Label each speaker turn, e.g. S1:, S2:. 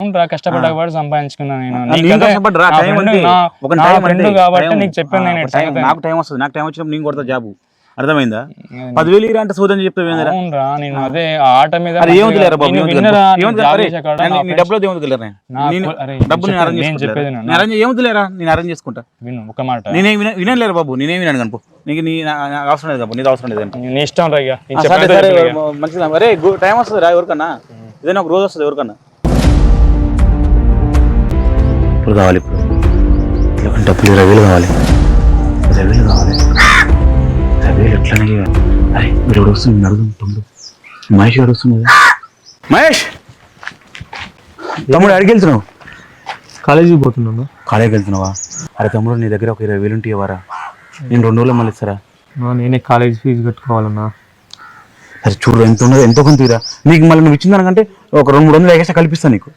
S1: అవునురా కష్టపడకపోతే సంపాదించుకున్నాను నేను.
S2: నేను కష్టపడ్డా
S1: నా నా- నా కాబట్టి. నీకు చెప్పాను నేను.
S2: నాకు టైం వస్తుంది. నాకు టైం వచ్చినప్పుడు నేను కొడతా జాబు. అర్థమైందా? పదివేలు ఇరా అంటే సోదని చెప్తావు ఏందిరా?
S1: అవునురా నేను అదే ఆట మీద నేను? నేను కాడ
S2: నేను
S1: నా
S2: నీ
S1: నా
S2: నేను నేను అరేంజ్
S1: నేను
S2: చేసుకుంటా
S1: విను.
S2: నేను నేను
S1: ఒక మాట.
S2: నేనే వినలేరు బాబు? నేనేమి వినాను కనుకో నీకు నీ నా- నాకు అవసరం లేదు బాబు నీది అవసరం లేదు.
S1: నీ ఇష్టం రా నేను.
S2: మంచిది అరే టైం వస్తుంది రా ఎవరికన్నా. ఏదైనా ఒక రోజు వస్తుంది ఎవరికన్నా. ఇప్పుడు కావాలి ఇప్పుడు. లేకుంటే డబ్బులు ఇరవై వేలు కావాలి. ఇరవై వేలు కావాలి. ఇరవై వేలు ఎట్లనే అరే మీరు ఎవడు వస్తుంది అడుగు తమ్ముడు. మహేష్ గారు వస్తుంది మహేష్! తమ్ముడు అడిగి వెళ్తున్నావు?
S3: కాలేజీకి పోతున్నాను.
S2: కాలేజీకి వెళ్తున్నావా? అరే తమ్ముడు నీ దగ్గర ఒక ఇరవై వేలు ఉంటే ఇవ్వరా? నేను రెండు రోజులు మళ్ళీ ఇస్తారా?
S3: నేనే కాలేజ్ ఫీజు కట్టుకోవాలన్నా.
S2: సరే చూడు ఎంత ఉన్నదో ఎంతో కొంత ఇరా. నీకు మళ్ళీ నువ్వు ఇచ్చిన దానికంటే ఒక రెండు మూడు వందలు ఎక్స్ట్రా కల్పిస్తాను నీకు.